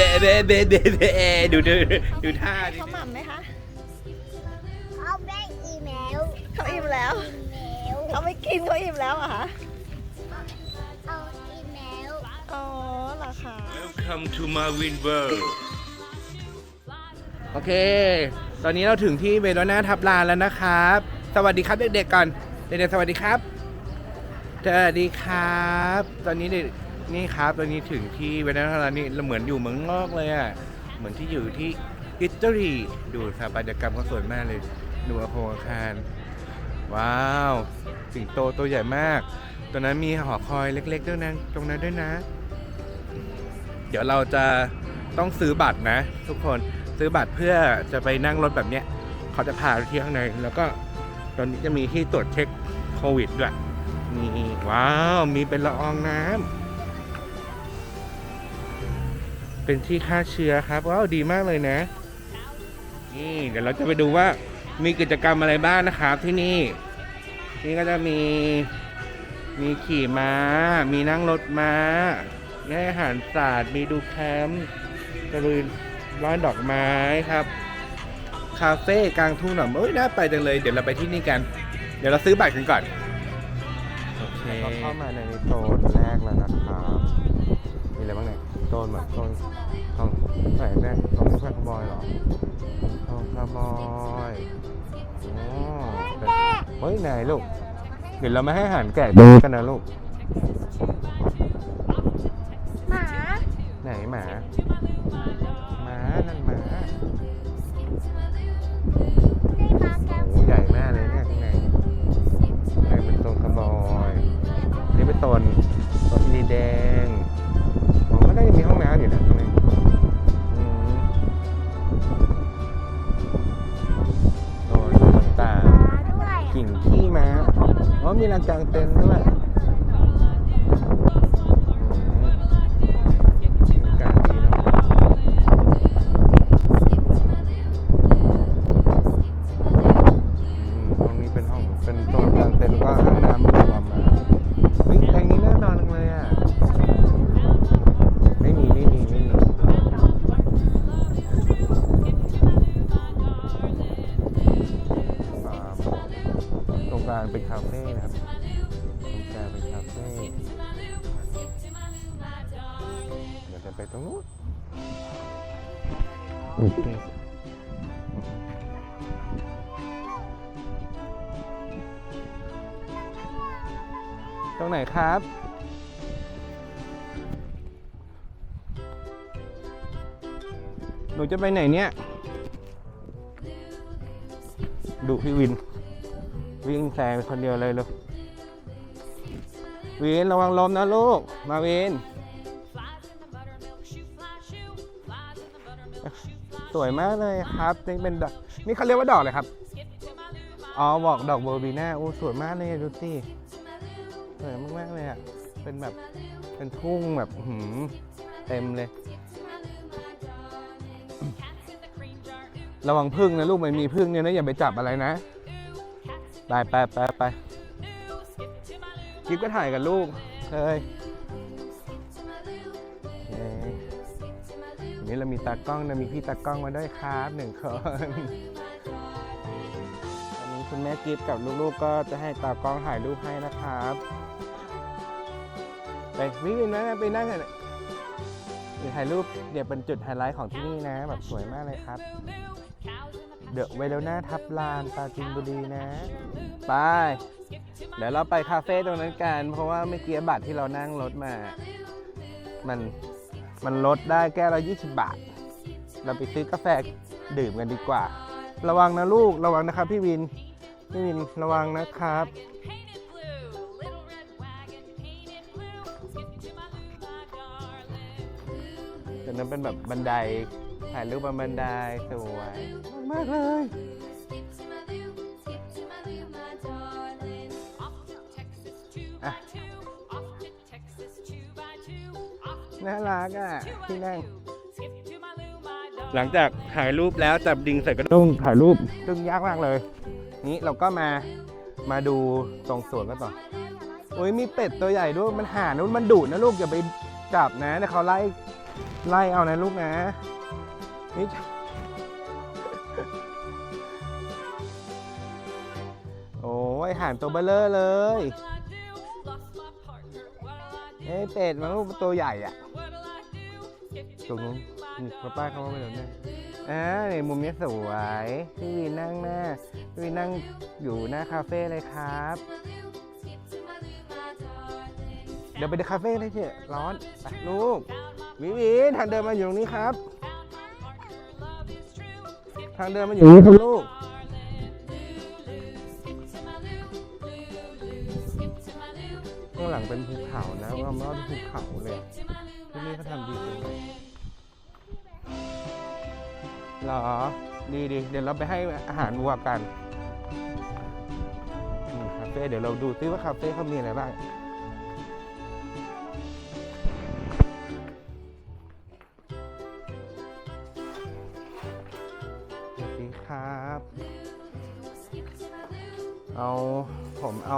บะเบะเบะเบะเบะดูดูดูท่าดิเขาหม่ำไหมคะเอาแม่อีเมลเขาอิ่มแล้วเมลเขาไม่กินเขาอิ่มแล้วเหรอะคะเอาอีเมลอ๋อเหรอคะ Welcome to Marvin World โอเค ตอนนี้เราถึงที่เมโดนาทับลานแล้วนะครับ สวัสดีครับเด็กๆก่อน เด็กๆสวัสดีครับ สวัสดีครับ ตอนนี้เด็ก นี่ครับตอนนี้ถึงที่เวนาทับลานนี่เราเหมือนอยู่เมืองนอกเลยอะ เหมือนที่อยู่ที่อิตาลีดูสถาปัตยกรรมเขาสวยมากเลย ดูอาคารอาคาร ว้าว สิงโตตัวใหญ่มากตอนนั้นมีหอคอยเล็กๆด้วยนะตรงนั้นด้วยนะ เดี๋ยวเราจะต้องซื้อบัตรนะ ทุกคนซื้อบัตรเพื่อจะไปนั่งรถแบบเนี้ยเขาจะพาไปที่ข้างในแล้วก็ตอนนี้จะมีที่ตรวจเช็คโควิดด้วยนี่ว้าว มีเป็นละอองน้ำ เป็นที่ฆ่าเชื้อครับว้าวดีมากเลยนะ นี่เดี๋ยวเราจะไปดูว่ามีกิจกรรมอะไรบ้างนะครับที่นี่ นี่ก็จะมีมีขี่ม้า มีนั่งรถม้ามีอาหารศาสตว์มีดูแคมป์ตะลุยร้านดอกไม้ครับ คาเฟ่กลางทุ่งหน่อมเอ้ยน่าไปจังเลย เดี๋ยวเราไปที่นี่กัน เดี๋ยวเราซื้อบัตรกันก่อน โอเคเข้ามาในโซนแรกแล้วนะครับ โซนแบบโซนห้องไหนแม่ห้องแม่ขบอยเหรอห้องขบอยอ๋อเฮ้ยไหนลูก เดี๋ยวเราไม่ให้อาหารแกะดูกันนะลูก หมาไหนหมา หมานั่นหมาได้มาแก้วโอ้ใหญ่มากเลยเนี่ยข้างในข้างในเป็นโซนคาร์บอย นี่เป็นโซนโซน ตรงไหนครับ หนูจะไปไหนเนี่ย ดูพี่วิน วิ่งแซงคนเดียวเลยลูกวินระวังล้มนะลูก มาวิน สวยมากเลยครับนี่เป็นดอกนี่เขาเรียกว่าดอกเลยครับ อ๋อบอกดอกเบอร์บีน่าโอ้สวยมากเลยดูสิ สวยมากๆเลยอะ เป็นแบบ เป็นทุ่งแบบหืมเต็มเลย ระวังพึ่งนะลูกมันมีพึ่งเนี่ยนะอย่าไปจับอะไรนะ ไปไปไปไปกิ๊บก็ถ่ายกับลูกเฮ้ยนนี้เรามีตากล้องนะมีพี่ตากล้องมาด้วยครับหนึ่งคนวันนี้คุณแม่กิ๊บกับลูกๆก็จะให้ตากล้องถ่ายรูปให้นะครับ ไปวิ่งนะไปนั่งกันเดี๋ยวถ่ายรูปเดี๋ยวเป็นจุดไฮไลท์ของที่นี่นะ แบบสวยมากเลยครับ เดอะเวโรนาทับลานปราจินบุรีนะ ไป เดี๋ยวเราไปคาเฟ่ตรงนั้นกัน เพราะว่าเมื่อกี้บัตรที่เรานั่งรถมา มันมันลดได้แก้วละ20 บาท เราไปซื้อกาแฟดื่มกันดีกว่า ระวังนะลูก ระวังนะครับพี่วิน พี่วินระวังนะครับ แต่นั้นเป็นแบบบันไดถ่ายรูปบนบันไดสวยมากเลยอะน่ารักอะที่นั่งหลังจากถ่ายรูปแล้วจับดิงใส่กระด้งถ่ายรูปซึ่งยากมากเลย นี้เราก็มามาดูตรงสวนกันต่อโอ้ยมีเป็ดตัวใหญ่ด้วยมันหานะมันดุนะลูกอย่าไปจับนะเดี๋ยวเขาไล่ ไล่เอานะลูกนะนี่โอ้ยห่านตัวเบลเลอร์เลย เอ้ยเป็ดมันลูกตัวใหญ่อะตรงนู้นป้าเขาว่าไปแล้วเนี่ยอ่านี่มุมนี้สวย พี่วีนั่งหน้า พี่วีนั่งอยู่หน้าคาเฟ่เลยครับ เดี๋ยวไปเดินคาเฟ่เลยเถอะร้อนไปลูก วิวีทางเดินมาอยู่ตรงนี้ครับ ทางเดินมาอยู่ตรงนี้ครับลูก ข้างหลังเป็นภูเขานะว่ามันเป็นภูเขาเลยที่นี่เขาทำดีจังเลยเหรอ ดีดีเดี๋ยวเราไปให้อาหารวัวกันอืมคาเฟ่เดี๋ยวเราดูซิว่าคาเฟ่เขามีอะไรบ้าง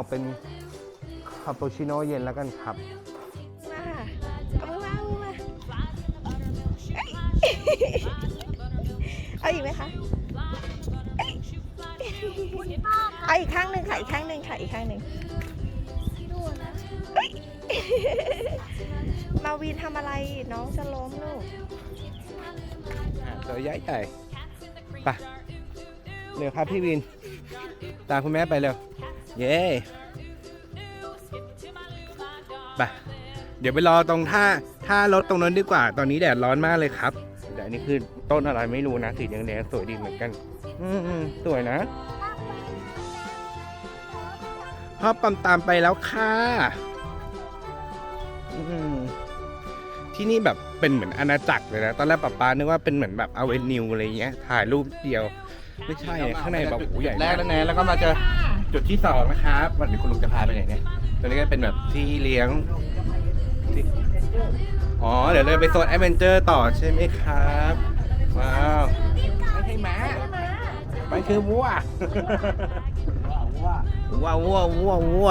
เอาเป็นคาปูชิโน่เย็นแล้วกันครับ มาค่ะเอามือมาเอามือมาเอ้ยเอาอีกไหมคะเอ้ยเอาอีกข้างหนึ่งค่ะอีกข้างหนึ่งค่ะอีกข้างหนึ่งเอ้ยมาวีนทำอะไรน้องจะล้มลูกอะตัวใหญ่ใหญ่ไปเร็วครับพี่วิน ตามคุณแม่ไปเร็ว เย้ไปเดี๋ยวไปรอตรงท่าท่ารถตรงนั้นดีกว่า ตอนนี้แดดร้อนมากเลยครับ แต่อันนี้คือต้นอะไรไม่รู้นะสีแดงๆสวยดีเหมือนกัน อืมอืมสวยนะพ่อปั๊มตามไปแล้วค่ะอืมที่นี่แบบเป็นเหมือนอาณาจักรเลยนะ ตอนแรกป๊าป๊านึกว่าเป็นเหมือนแบบอเวนิวอะไรเงี้ย ถ่ายรูปเดียว ไม่ใช่อะข้างในแบบโอ้โหใหญ่แรกแล้วนะแล้วก็มาเจอ จุดที่สองนะครับวันนี้คุณลุงจะพาไปไหนเนี่ยตรงนี้ก็เป็นแบบที่เลี้ยงที่อ๋อ เดี๋ยวเราไปโซนแอดเวนเจอร์ต่อใช่ไหมครับ ว้าว ไม่ใช่ม้ามันคือวัววัววัววัววัววัว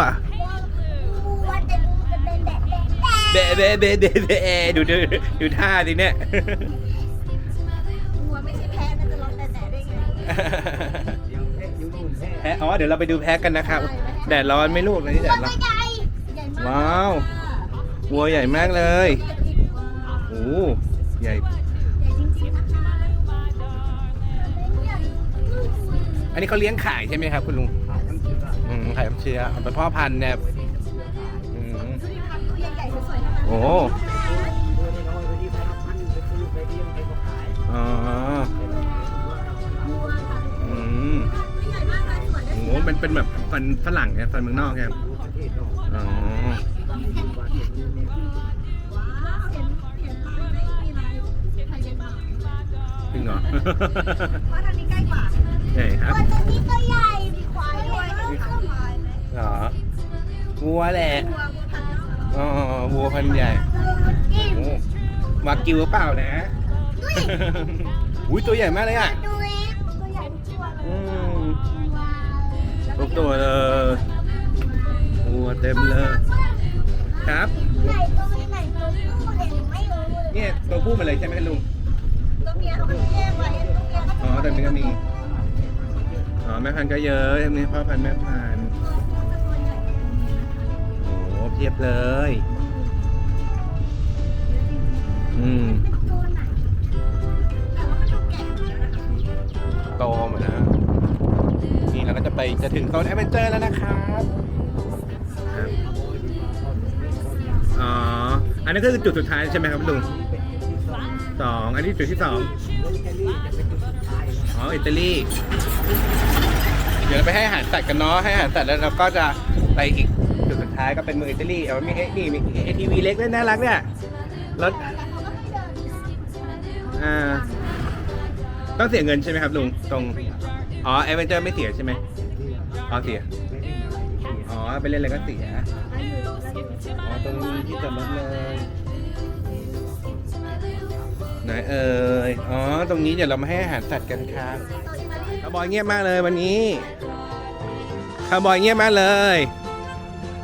จะดูจะเป็นแบบแบบเบะเบะเบะเบะเบะดูดูดูท่าดิเนี่ยหัวไม่ใช่แพ้นะจะร้องแต่แต่ได้ไง แพะอ๋อเดี๋ยวเราไปดูแพะกันนะครับแดดร้อนไหม่ลูกตอนนี้แดดร้อนใหญ่ใหญ่มากว้าววัวใหญ่มากเลยโอ้ใหญ่ อันนี้เขาเลี้ยงขายใช่ไหมครับ คุณลุงอืมขายน้ำเชื้อเอาไปพ่อพันธุ์เนี่ยอืมตัวใหญ่ๆสวยๆทั้งนั้นโอ้อ๋อ วยโอ้มันเป็นแบบฟันฝรั่งเนี่ยฟันเมืองนอกครับอ๋อจริงเหรอเพราะทางนี้ใกล้กว่าใช่ครับตัวนี้ก็ใหญ่มีควายด้วยเหรอวัวแหละตัววัวพันธุ์อ๋อวัวพันธุ์ใหญ่อิ่มโอ้วากิวหรือเปล่านะ อุ้ยตัวใหญ่มากเลยอะ ทุกตัวเลยวัวเต็มเลย ครับ ไหนตัวไหนตัวผู้เห็นไม่รู้เลยเนี่ยตัวผู้มาเลยใช่ไหมลุง ตัวเมียเขาแยกไว้ตัวเมียก็อ๋อแต่นี้ก็มี อ๋อแม่พันธุ์ก็เยอะอันนี้พ่อพันธุ์แม่พันธุ์โอ้โหเพียบเลย อืมตัวไหนแต่ว่ามันดูแก่แล้วนะคะโตหมดแล้วนี่เราก็จะ ไปจะถึงโซนแอดเวนเจอร์แล้วนะครับอ๋อ อันนี้ก็คือจุดสุดท้ายใช่ไหมครับลุงสอง อันนี้จุดที่สองอ๋อ อิตาลี เดี๋ยวเราไปให้อาหารสัตว์กันเนาะ ให้อาหารสัตว์แล้วเราก็จะไปอีกจุดสุดท้ายก็เป็นเมืองอิตาลีเอามีเอนี่มีเอทีวีเล็กด้วยน่ารักเนี่ยรถอ่าต้องเสียเงินใช่ไหมครับลุง ตรง อ๋อเอเวนเจอร์ไม่เสียใช่ไหม อ๋อเสีย อ๋อ ไปเล่นอะไรก็เสีย อ๋อ ตรงนี้ที่จอดรถเลย ไหนเอ่ย อ๋อ ตรงนี้เดี๋ยวเรามาให้อาหารสัตว์กันครับคาร์บอยเงียบมากเลยวันนี้คาร์บอยเงียบมากเลย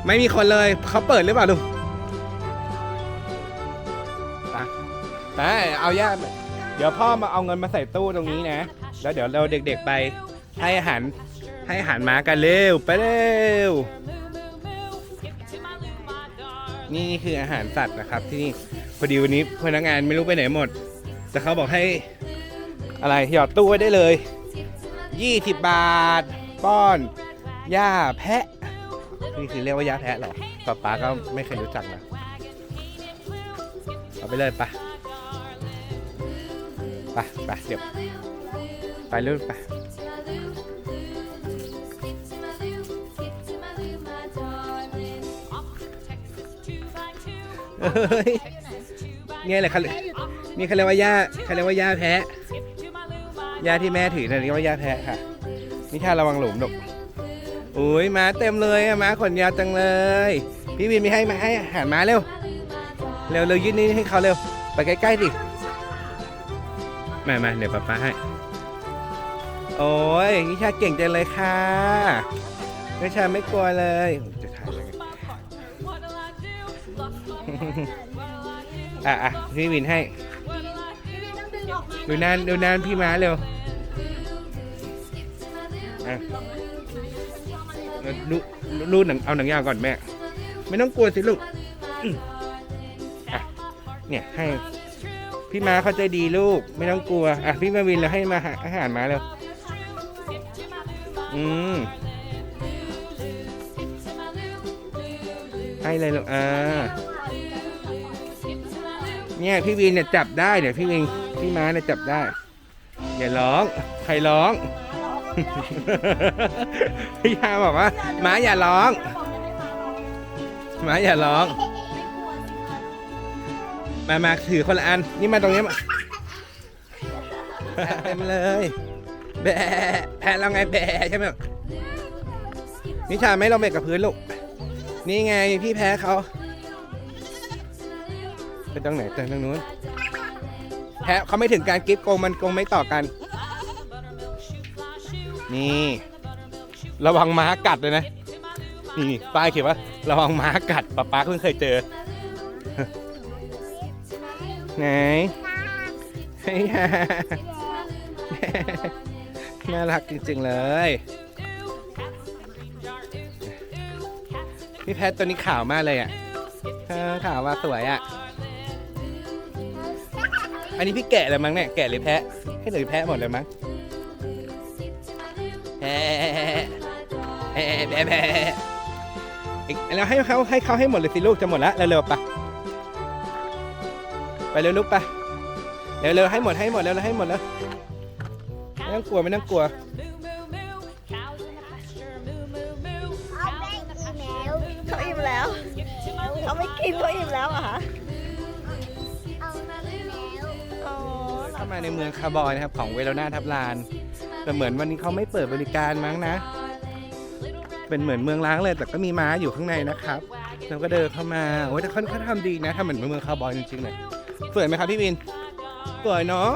ไม่มีคนเลย เขาเปิดหรือเปล่าลุงไปไปเอาย่าเดี๋ยวพ่อมาเอาเงินมาใส่ตู้ตรงนี้นะ แล้วเดี๋ยวเราเด็กๆไปให้อาหาร ให้หารม้ากันเร็ว ไปเร็ว นี่นี่คืออาหารสัตว์นะครับที่นี่พอดีวันนี้พนักงานไม่รู้ไปไหนหมด แต่เขาบอกให้อะไรหยอดตู้ไว้ได้เลย 20 บาท ป้อนหญ้าแพะ นี่คือเรียกว่าหญ้าแพะเหรอป๊าป๊าก็ไม่เคยรู้จักนะเอาไปเลยปะไปไปเดี๋ยวไปเรื่อยไป ยเนี่ยแหละเขานี่เขาเรียกว่าหญ้าเขาเรียกว่าหญ้าแพะหญ้าที่แม่ถือเนี่ยเรียกว่าหญ้าแพะค่ะนี่ค่ะระวังหลุมลูกอุ้ยม้าเต็มเลยอะม้าขนยาวจังเลย พี่วินมีให้มาให้อาหารม้าเร็ว เร็วเร็วยืดนี่ให้เขาเร็ว ไปใกล้ๆสิมามาเดี๋ยวป๊าป๊าให้ โอ้ยนิชาเก่งจังเลยค่ะนิชาไม่กลัวเลย อะอะพี่วินให้ดูนานดูนานพี่ม้าเร็วอะดูดูหนังเอาหนังยาวก่อนแม่ ไม่ต้องกลัวสิลูกอืมอะเนี่ยให้พี่ม้าเขาใจดีลูก ไม่ต้องกลัวอะพี่มาวินเราให้มาหาอาหารมาเร็วอืมให้เลยลูกอ่า เนี่ยพี่วินเนี่ยจับได้เนี่ยพี่วินพี่ม้าเนี่ยจับได้อย่าร้อง ใครร้อง พี่ยาบอกว่าม้าอย่าร้องม้าอย่าร้อง มามาถือคนละอัน นี่มาตรงนี้มาเต็มเลย แบะแพ้เราไงแบะใช่ไหมนิชาไม่ลงไปกับพื้นลูก นี่ไงพี่แพ้เขา ไปตรงไหนตรงนู้นแพ้เขาไม่ถึงการกิฟต์โกงมันโกงไม่ต่อกัน นี่ ระวังม้ากัดเลยนะ นี่ป้ายเขียนว่า ระวังม้ากัดป๊าป๊าเพิ่งเคยเจอ ไหนเฮ้ยน่ารักจริงๆเลย พี่แพทตัวนี้ขาวมากเลยอะเออขาวมาสวยอะ อันนี้พี่แกะเลยมั้งเนี่ยแกะหรือแพะให้หรือแพะหมดเลยมั้งแพะแพะแพะแพะอีกแล้วให้เขาให้เขาให้หมดเลยสิลูกจะหมดละเร็วๆปะไปเร็วลูกปะเร็วๆให้หมดให้หมดแล้วให้หมดแล้วไม่ต้องกลัวไม่ต้องกลัวเขาอิ่มแล้วเขาไม่กินเขาอิ่มแล้วเหรอะ มาในเมืองคาร์บอยนะครับของเวโรนาทับลาน แต่เหมือนวันนี้เขาไม่เปิดบริการมั้งนะ เป็นเหมือนเมืองล้างเลย แต่ก็มีม้าอยู่ข้างในนะครับเราก็เดินเข้ามาโอ้ยแต่เขาเขาทำดีนะทำเหมือนเมืองคาร์บอยจริงๆเลยสวยไหมครับพี่วินสวยเนาะ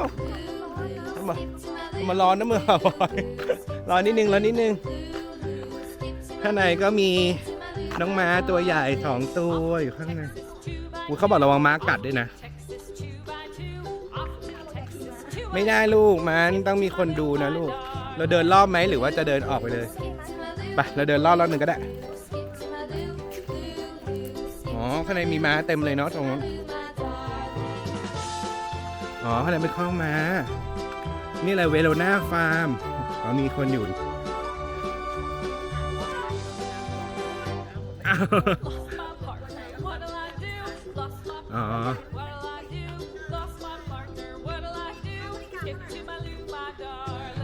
มามาร้อนนะเมืองคาร์บอยร้อนนิดนึงร้อนนิดนึงข้างในก็มีน้องม้าตัวใหญ่สองตัวอยู่ข้างในอุ๊ยเขาบอกระวังม้ากัดด้วยนะ ไม่ได้ลูกมันต้องมีคนดูนะลูก เราเดินรอบไหมหรือว่าจะเดินออกไปเลยไปเราเดินรอบรอบหนึ่งก็ได้อ๋อข้างในมีม้าเต็มเลยเนาะตรงนู้นอ๋อข้างในเป็นข้องม้า นี่อะไรเวโรนาฟาร์มอ๋อมีคนอยู่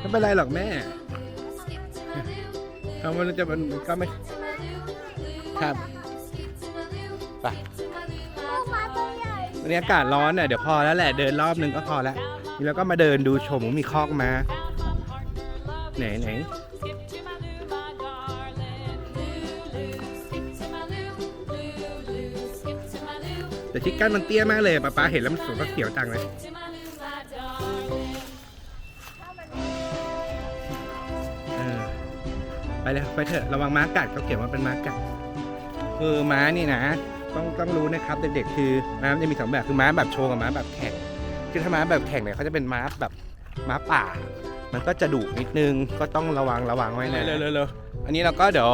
ไม่เป็นไรหรอกแม่เขามันจะมันก็ไม่ครับไปลูกม้าตัวใหญ่วันนี้อากาศร้อนเนี่ยเดี๋ยวพอแล้วแหละเดินรอบนึงก็พอแล้วแล้วก็มาเดินดูชมมีคอกมาไหนไหนแต่ชิคก้นมันเตี้ยมากเลยป๊าป๊าเห็นแล้วมันสวยก็เขียวจังเลย ไปเลยไปเถอะระวังม้ากัดเขาเขียนว่าเป็นม้ากัดคือม้านี่นะ ต้องต้องรู้นะครับเด็กๆคือม้ามันจะมีสองแบบคือม้าแบบโชว์กับม้าแบบแข่งคือถ้าม้าแบบแข่งเนี่ยเขาจะเป็นม้าแบบม้าป่า มันก็จะดุนิดนึงก็ต้องระวังระวังไว้นะเร็วๆอันนี้เราก็เดี๋ยว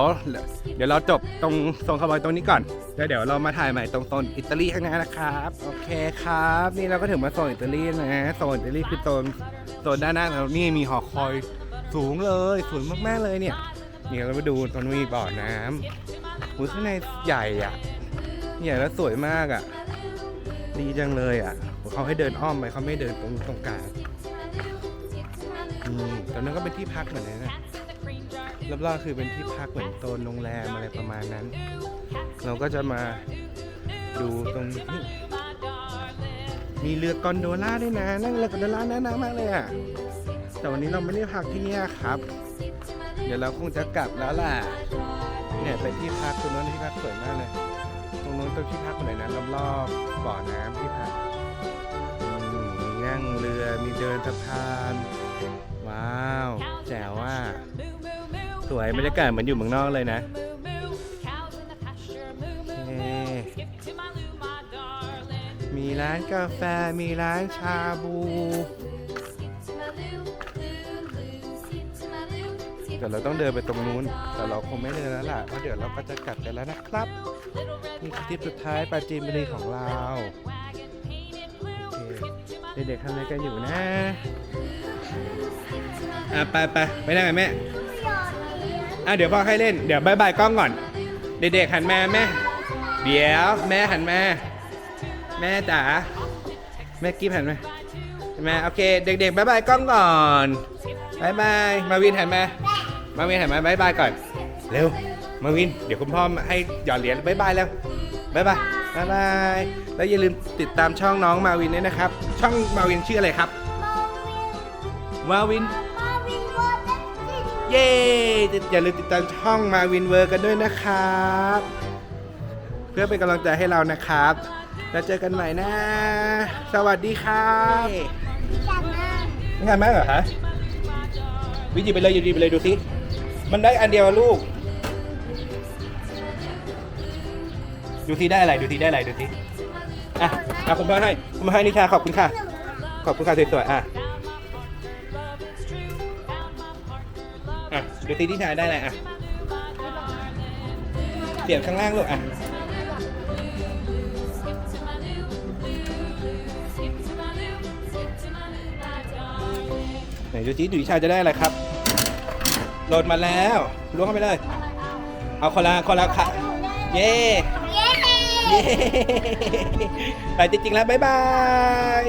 เดี๋ยวเราจบตรงโซนคาร์บอยตรงนี้ก่อนแล้วเดี๋ยวเรามาถ่ายใหม่ตรงโซนอิตาลีข้างหน้านะครับโอเคครับ นี่เราก็ถึงมาโซนอิตาลีนะโซนอิตาลีคือโซนโซนด้านหน้าเรานี่มีหอคอยสูงเลยสูงมากๆเลยเนี่ย นี่เรามาดูตรงนี้มีบ่อน้ำหูข้างในใหญ่อะใหญ่แล้วสวยมากอะ ดีจังเลยอะเขาให้เดินอ้อมไปเขาไม่เดินตรงตรงกลางตอนนั้นก็เป็นที่พักเหมือนกันนะรอบๆคือเป็นที่พักเหมือนโซนโรงแรมอะไรประมาณนั้น เราก็จะมาดูตรงนี้มีเรือกอนโดล่าด้วยนะ นั่งเรือกอนโดล่าน่ารักมากเลยอะแต่วันนี้เราไม่ได้พักที่นี่ครับ ดี๋ยวเราคงจะกลับแล้วล่ะ เนี่ยไปที่พักตรงนั้นที่พักสวยมากเลย ตรงนู้นเป็นที่พักคนไหนนะรอบๆบ่อน้ำที่พักอืมมีนั่งเรือมีเดินสะพาน ว้าวแจ๋วว่า สวยบรรยากาศเหมือนอยู่เมืองนอกเลยนะเย้มีร้านกาแฟมีร้านชาบู ดี๋ยวเราต้องเดินไปตรงนู้น แต่เราคงไม่เดินแล้วล่ะเพราะเดี๋ยวเราก็จะกลับกันแล้วนะครับ นี่คือทริปสุดท้ายปราจีนบุรีของเราโอเคเด็กๆทำอะไรกันอยู่นะอะไปไปไปนั่งกับแม่อะเดี๋ยวพ่อให้เล่นเดี๋ยวบายบายกล้องก่อน เด็กๆหันมาแม่เดี๋ยวแม่หันมา แม่จ๋าแม่กิ๊บหันมาหันมโอเค เด็กๆบายบายกล้องก่อนบายบายมาวินหันมา มาวินหันมาบายบายก่อน เร็ว มาวิน เดี๋ยวคุณพ่อให้หยอดเหรียญบายบายแล้วบายบายบายบาย แล้วอย่าลืมติดตามช่องน้องมาวินด้วยนะครับ ช่องมาวินชื่ออะไรครับ มาวินมาวินวอเตอร์ซินเย้อย่าลืมติดตามช่องมาวินเวอร์กันด้วยนะครับ เพื่อเป็นกำลังใจให้เรานะครับ แล้วเจอกันใหม่นะ สวัสดีครับจัดนะงานไหมเหรอฮะวิจิไปเลยหยิบไปเลยดูสิ มันได้อันเดียวลูก ดูสิได้อะไรดูสิได้อะไรดูสิอะเอาคุณพ่อให้คุณพ่อให้นิชาขอบคุณค่ะ ขอบคุณค่ะสวยๆอะอะดูสินิชาได้อะไรอะเสียบข้างล่างลูกอะไหนดูสิดูนิชาจะได้อะไรครับ หลดมาแล้วล้วงเข้าไปเลย เอาคนละคนละค่ะเย้เย้เย้ไปจริงๆแล้วบ๊ายบาย